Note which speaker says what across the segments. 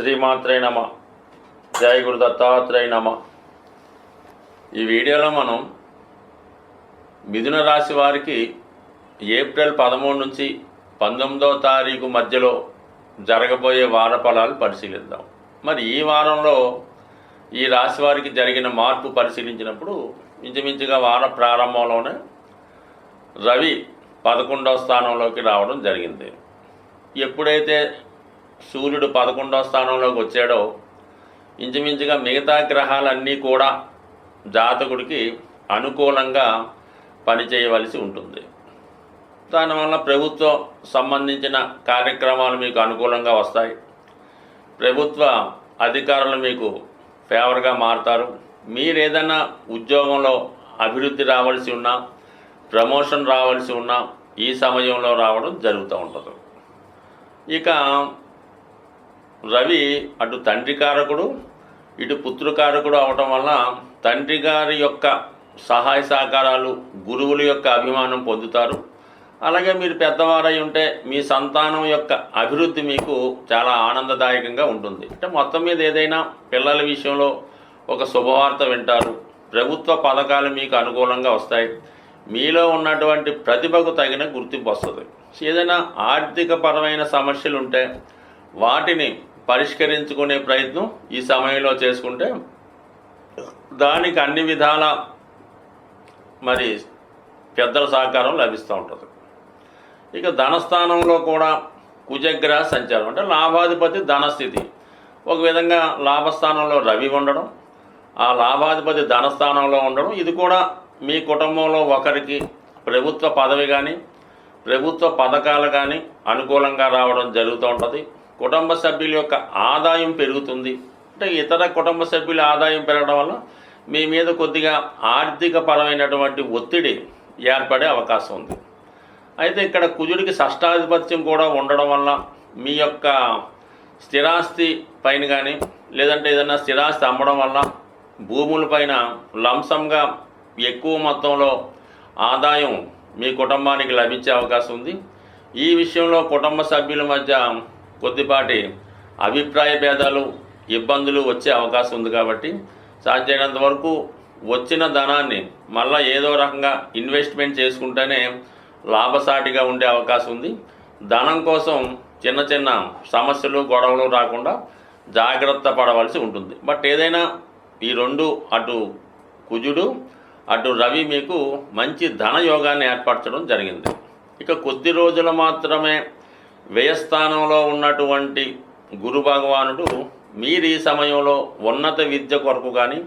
Speaker 1: శ్రీమాత్రే నమ. జయ గురు దత్తాత్రేయ నమ. ఈ వీడియోలో మనం మిథున రాశి వారికి ఏప్రిల్ పదమూడు నుంచి పంతొమ్మిదో తారీఖు మధ్యలో జరగబోయే వార ఫలాలు పరిశీలిద్దాం. మరి ఈ వారంలో ఈ రాశి వారికి జరిగిన మార్పు పరిశీలించినప్పుడు ఇంచుమించుగా వార ప్రారంభంలోనే రవి పదకొండవ స్థానంలోకి రావడం జరిగింది. ఎప్పుడైతే సూర్యుడు పదకొండవ స్థానంలోకి వచ్చాడో ఇంచుమించుగా మిగతా గ్రహాలన్నీ కూడా జాతకుడికి అనుకూలంగా పనిచేయవలసి ఉంటుంది. దానివల్ల ప్రభుత్వం సంబంధించిన కార్యక్రమాలు మీకు అనుకూలంగా వస్తాయి. ప్రభుత్వ అధికారులు మీకు ఫేవర్గా మారుతారు. మీరు ఏదైనా ఉద్యోగంలో అభివృద్ధి రావాల్సి ఉన్నా ప్రమోషన్ రావాల్సి ఉన్నా ఈ సమయంలో రావడం జరుగుతూ ఉంటుంది. ఇక రవి అటు తండ్రి కారకుడు ఇటు పుత్రుకారకుడు అవటం వల్ల తండ్రి గారి యొక్క సహాయ సహకారాలు గురువుల యొక్క అభిమానం పొందుతారు. అలాగే మీరు పెద్దవారై ఉంటే మీ సంతానం యొక్క అభివృద్ధి మీకు చాలా ఆనందదాయకంగా ఉంటుంది. అంటే మొత్తం మీద ఏదైనా పిల్లల విషయంలో ఒక శుభవార్త వింటారు. ప్రభుత్వ పథకాలు మీకు అనుకూలంగా వస్తాయి. మీలో ఉన్నటువంటి ప్రతిభకు తగిన గుర్తింపు వస్తుంది. ఏదైనా ఆర్థిక పరమైన సమస్యలు ఉంటే వాటిని పరిష్కరించుకునే ప్రయత్నం ఈ సమయంలో చేసుకుంటే దానికి అన్ని విధాల మరి పెద్దల సహకారం లభిస్తూ ఉంటుంది. ఇక ధనస్థానంలో కూడా కుజగ్రహ సంచారం అంటే లాభాధిపతి ధనస్థితి. ఒక విధంగా లాభస్థానంలో రవి ఉండడం ఆ లాభాధిపతి ధనస్థానంలో ఉండడం ఇది కూడా మీ కుటుంబంలో ఒకరికి ప్రభుత్వ పదవి కానీ ప్రభుత్వ పథకాలు కానీ అనుకూలంగా రావడం జరుగుతూ ఉంటుంది. కుటుంబ సభ్యుల యొక్క ఆదాయం పెరుగుతుంది. అంటే ఇతర కుటుంబ సభ్యుల ఆదాయం పెరగడం వల్ల మీ మీద కొద్దిగా ఆర్థిక పరమైనటువంటి ఒత్తిడి ఏర్పడే అవకాశం ఉంది. అయితే ఇక్కడ కుజుడికి షష్టాధిపత్యం కూడా ఉండడం వల్ల మీ యొక్క స్థిరాస్తి పైన కానీ లేదంటే ఏదైనా స్థిరాస్తి అమ్మడం వల్ల భూములపైన లంసంగా ఎక్కువ మొత్తంలో ఆదాయం మీ కుటుంబానికి లభించే అవకాశం ఉంది. ఈ విషయంలో కుటుంబ సభ్యుల మధ్య కొద్దిపాటి అభిప్రాయ భేదాలు ఇబ్బందులు వచ్చే అవకాశం ఉంది కాబట్టి సాధ్యమైనంత వరకు వచ్చిన ధనాన్ని మళ్ళీ ఏదో రకంగా ఇన్వెస్ట్మెంట్ చేసుకుంటేనే లాభసాటిగా ఉండే అవకాశం ఉంది. ధనం కోసం చిన్న చిన్న సమస్యలు గొడవలు రాకుండా జాగ్రత్త పడవలసి ఉంటుంది. బట్ ఏదైనా ఈ రెండు అటు కుజుడు అటు రవి మీకు మంచి ధన యోగాన్ని ఏర్పరచడం జరిగింది. ఇక కొద్ది రోజులు మాత్రమే వ్యయస్థానంలో ఉన్నటువంటి గురు భగవానుడు మీరు ఈ సమయంలో ఉన్నత విద్య కొరకు కానీ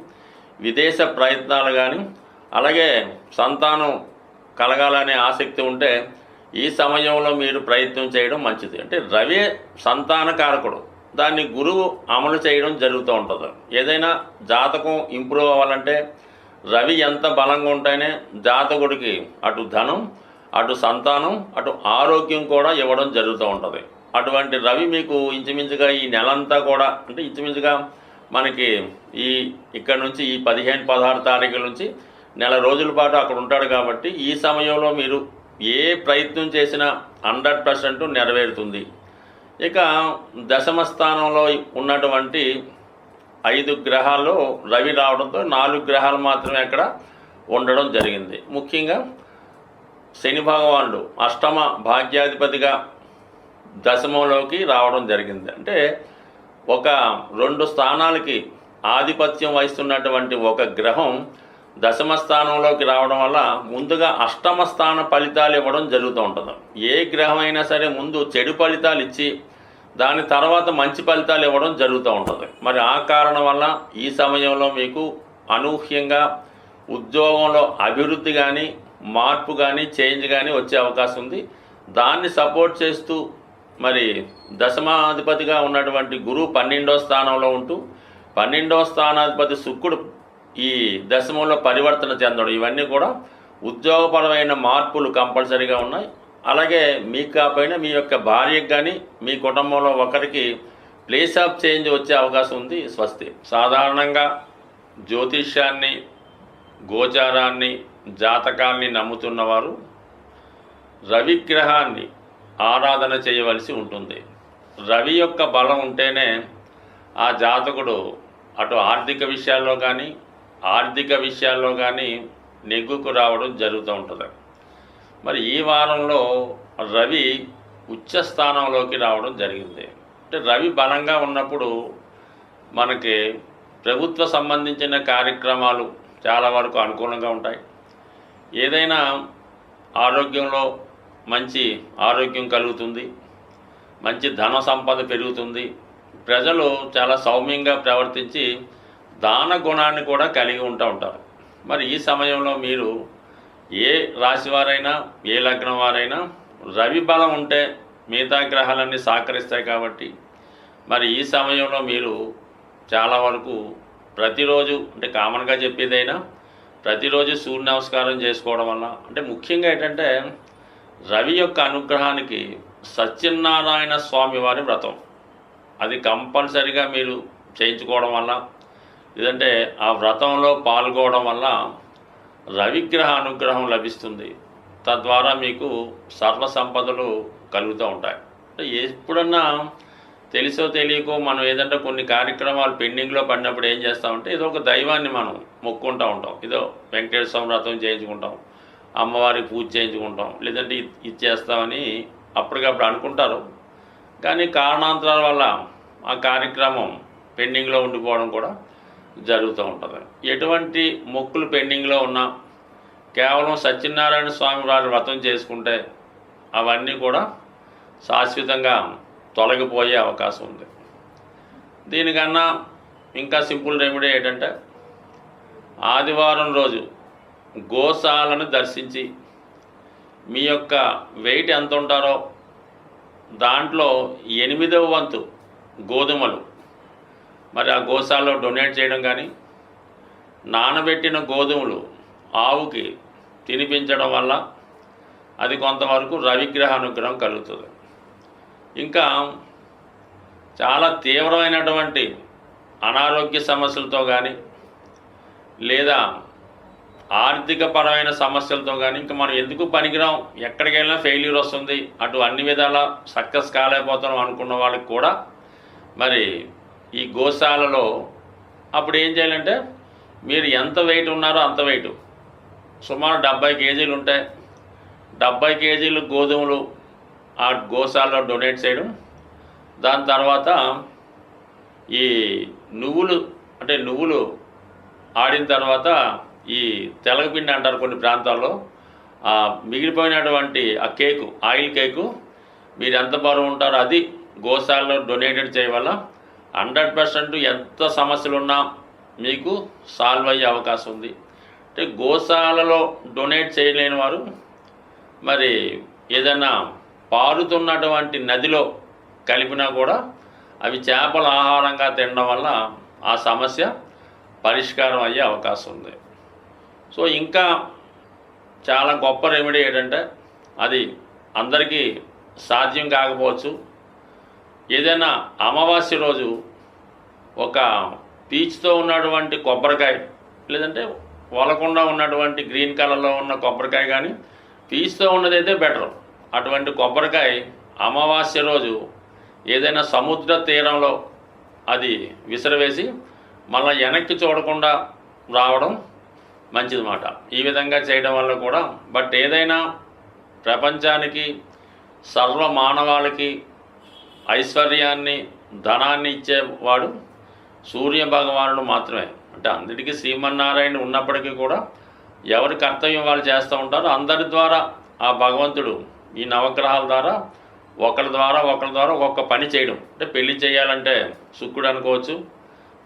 Speaker 1: విదేశ ప్రయత్నాలు కానీ అలాగే సంతానం కలగాలనే ఆసక్తి ఉంటే ఈ సమయంలో మీరు ప్రయత్నం చేయడం మంచిది. అంటే రవి సంతాన కారకుడు. దాన్ని గురువు అమలు చేయడం జరుగుతూ ఉంటుంది. ఏదైనా జాతకం ఇంప్రూవ్ అవ్వాలంటే రవి ఎంత బలంగా ఉంటేనే జాతకుడికి అటు ధనం అటు సంతానం అటు ఆరోగ్యం కూడా ఇవ్వడం జరుగుతూ ఉంటుంది. అటువంటి రవి మీకు ఇంచుమించుగా ఈ నెలంతా కూడా అంటే ఇంచుమించుగా మనకి ఈ ఇక్కడ నుంచి ఈ పదిహేను పదహారు తారీఖుల నుంచి నెల రోజుల పాటు అక్కడ ఉంటాడు కాబట్టి ఈ సమయంలో మీరు ఏ ప్రయత్నం చేసినా హండ్రెడ్ పర్సెంట్ నెరవేరుతుంది. ఇక దశమ స్థానంలో ఉన్నటువంటి ఐదు గ్రహాల్లో రవి రావడంతో నాలుగు గ్రహాలు మాత్రమే అక్కడ ఉండడం జరిగింది. ముఖ్యంగా శని భగవానుడు అష్టమ భాగ్యాధిపతిగా దశమంలోకి రావడం జరిగింది. అంటే ఒక రెండు స్థానాలకి ఆధిపత్యం వహిస్తున్నటువంటి ఒక గ్రహం దశమ స్థానంలోకి రావడం వల్ల ముందుగా అష్టమ స్థాన ఫలితాలు ఇవ్వడం జరుగుతూ ఉంటుంది. ఏ గ్రహం అయినా సరే ముందు చెడు ఫలితాలు ఇచ్చి దాని తర్వాత మంచి ఫలితాలు ఇవ్వడం జరుగుతూ ఉంటుంది. మరి ఆ కారణం వల్ల ఈ సమయంలో మీకు అనూహ్యంగా ఉద్యోగంలో అభివృద్ధి కానీ మార్పు కానీ చేంజ్ కానీ వచ్చే అవకాశం ఉంది. దాన్ని సపోర్ట్ చేస్తూ మరి దశమాధిపతిగా ఉన్నటువంటి గురువు పన్నెండో స్థానంలో ఉంటూ పన్నెండవ స్థానాధిపతి శుక్రుడు ఈ దశమంలో పరివర్తన చెందడం ఇవన్నీ కూడా ఉద్యోగపరమైన మార్పులు కంపల్సరీగా ఉన్నాయి. అలాగే మీకు కాకపోయినా మీ యొక్క భార్యకు కానీ మీ కుటుంబంలో ఒకరికి ప్లేస్ ఆఫ్ చేంజ్ వచ్చే అవకాశం ఉంది. స్వస్తి. సాధారణంగా జ్యోతిష్యాన్ని గోచారాన్ని జాతకాన్ని నమ్ముతున్నవారు రవిగ్రహాన్ని ఆరాధన చేయవలసి ఉంటుంది. రవి యొక్క బలం ఉంటేనే ఆ జాతకుడు అటు ఆర్థిక విషయాల్లో కానీ ఆర్థిక విషయాల్లో కానీ నెగ్గుకు రావడం జరుగుతూ ఉంటుంది. మరి ఈ వారంలో రవి ఉచ్చ స్థానంలోకి రావడం జరిగింది. అంటే రవి బలంగా ఉన్నప్పుడు మనకి ప్రభుత్వ సంబంధించిన కార్యక్రమాలు చాలా వరకు అనుకూలంగా ఉంటాయి. ఏదైనా ఆరోగ్యంలో మంచి ఆరోగ్యం కలుగుతుంది మంచి ధన సంపద పెరుగుతుంది. ప్రజలు చాలా సౌమ్యంగా ప్రవర్తించి దాన గుణాన్ని కూడా కలిగి ఉంటూ ఉంటారు. మరి ఈ సమయంలో మీరు ఏ రాశి వారైనా ఏ లగ్నం వారైనా రవి బలం ఉంటే మిగతా గ్రహాలన్నీ సహకరిస్తాయి కాబట్టి మరి ఈ సమయంలో మీరు చాలా వరకు ప్రతిరోజు అంటే కామన్గా చెప్పేదైనా ప్రతిరోజు సూర్య నమస్కారం చేసుకోవడం వల్ల అంటే ముఖ్యంగా ఏంటంటే రవి యొక్క అనుగ్రహానికి సత్యనారాయణ స్వామి వారి వ్రతం. అది కంపల్సరిగా మీరు చేయించుకోవడం వల్ల లేదంటే ఆ వ్రతంలో పాల్గొనడం వల్ల రవిగ్రహ అనుగ్రహం లభిస్తుంది. తద్వారా మీకు సర్వ సంపదలు కలుగుతూ ఉంటాయి. అంటే ఎప్పుడన్నా తెలిసో తెలియకో మనం ఏదంటే కొన్ని కార్యక్రమాలు పెండింగ్లో పడినప్పుడు ఏం చేస్తామంటే ఏదో ఒక దైవాన్ని మనం మొక్కుంటూ ఉంటాం. ఏదో వెంకటేశ్వర స్వామి వ్రతం చేయించుకుంటాం. అమ్మవారికి పూజ చేయించుకుంటాం. లేదంటే ఇచ్చేస్తామని ఇది చేస్తామని అప్పటికప్పుడు అనుకుంటారు. కానీ కారణాంతరాల వల్ల ఆ కార్యక్రమం పెండింగ్లో ఉండిపోవడం కూడా జరుగుతూ ఉంటుంది. ఎటువంటి మొక్కులు పెండింగ్లో ఉన్నా కేవలం సత్యనారాయణ స్వామి వారి వ్రతం చేసుకుంటే అవన్నీ కూడా శాశ్వతంగా తొలగిపోయే అవకాశం ఉంది. దీనికన్నా ఇంకా సింపుల్ రెమెడీ ఏంటంటే ఆదివారం రోజు గోశాలను దర్శించి మీ యొక్క వెయిట్ ఎంత ఉంటారో దాంట్లో ఎనిమిదవ వంతు గోధుమలు. మరి ఆ గోశాలలో డొనేట్ చేయడం కానీ నానబెట్టిన గోధుమలు ఆవుకి తినిపించడం వల్ల అది కొంతవరకు రవిగ్రహ అనుగ్రహం కలుగుతుంది. ఇంకా చాలా తీవ్రమైనటువంటి అనారోగ్య సమస్యలతో కానీ లేదా ఆర్థికపరమైన సమస్యలతో కానీ ఇంకా మనం ఎందుకు పనికిరాం ఎక్కడికి వెళ్ళినా ఫెయిల్యూర్ వస్తుంది అటు అన్ని విధాల సక్సెస్ కాలేకపోతున్నాం అనుకున్న వాళ్ళకి కూడా మరి ఈ గోశాలలో అప్పుడు ఏం చేయాలంటే మీరు ఎంత వెయిట్ ఉన్నారో అంత వెయిట్. సుమారు డెబ్బై కేజీలు ఉంటాయి డెబ్బై కేజీలు గోధుమలు ఆ గోశాలలో డొనేట్ చేయడం. దాని తర్వాత ఈ నువ్వులు అంటే నువ్వులు ఆడిన తర్వాత ఈ తెలగపిండి అంటారు కొన్ని ప్రాంతాల్లో. ఆ మిగిలిపోయినటువంటి ఆ కేకు ఆయిల్ కేకు మీరు ఎంత బరువు ఉంటారో అది గోశాలలో డొనేటెడ్ చేయవల్ల హండ్రెడ్ పర్సెంట్ ఎంత సమస్యలు ఉన్నా మీకు సాల్వ్ అయ్యే అవకాశం ఉంది. అంటే గోశాలలో డొనేట్ చేయలేని వారు మరి ఏదైనా పారుతున్నటువంటి నదిలో కలిపినా కూడా అవి చేపల ఆహారంగా తినడం వల్ల ఆ సమస్య పరిష్కారం అయ్యే అవకాశం ఉంది. సో ఇంకా చాలా గొప్ప రెమెడీ ఏంటంటే అది అందరికీ సాధ్యం కాకపోవచ్చు. ఏదైనా అమావాస్య రోజు ఒక పీచుతో ఉన్నటువంటి కొబ్బరికాయ లేదంటే వలకుండా ఉన్నటువంటి గ్రీన్ కలర్లో ఉన్న కొబ్బరికాయ కానీ పీచుతో ఉన్నదైతే బెటర్ అటువంటి కొబ్బరికాయ అమావాస్య రోజు ఏదైనా సముద్ర తీరంలో అది విసిరవేసి మళ్ళీ వెనక్కి చూడకుండా రావడం మంచిదన్నమాట. ఈ విధంగా చేయడం వల్ల కూడా బట్ ఏదైనా ప్రపంచానికి సర్వ మానవాళికి ఐశ్వర్యాన్ని ధనాన్ని ఇచ్చేవాడు సూర్య భగవానుడు మాత్రమే. అంటే అందరికీ శ్రీమన్నారాయణ ఉన్నప్పటికీ కూడా ఎవరి కర్తవ్యం వాళ్ళు చేస్తూ ఉంటారో అందరి ద్వారా ఆ భగవంతుడు ఈ నవగ్రహాల ద్వారా ఒకరి ద్వారా ఒకరి ద్వారా ఒక్కొక్క పని చేయడం. అంటే పెళ్ళి చేయాలంటే శుక్రుడు అనుకోవచ్చు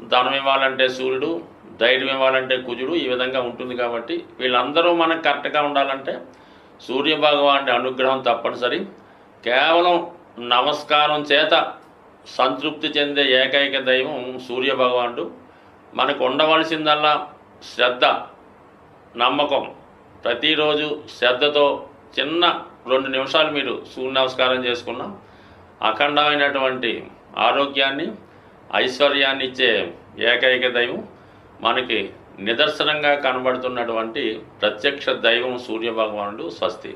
Speaker 1: ధనం ఇవ్వాలంటే సూర్యుడు ధైర్యం ఇవ్వాలంటే కుజుడు ఈ విధంగా ఉంటుంది కాబట్టి వీళ్ళందరూ మనకు కరెక్ట్గా ఉండాలంటే సూర్య భగవానుడి అనుగ్రహం తప్పనిసరి. కేవలం నమస్కారం చేత సంతృప్తి చెందే ఏకైక దైవం సూర్య భగవానుడు. మనకు ఉండవలసిందల్లా శ్రద్ధ నమ్మకం. ప్రతిరోజు శ్రద్ధతో చిన్న రెండు నిమిషాలు మీరు సూర్య నమస్కారం చేసుకున్న. అఖండమైనటువంటి ఆరోగ్యాన్ని ఐశ్వర్యాన్ని ఇచ్చే ఏకైక దైవం మనకి నిదర్శనంగా కనబడుతున్నటువంటి ప్రత్యక్ష దైవం సూర్య భగవానుడు స్వస్తి.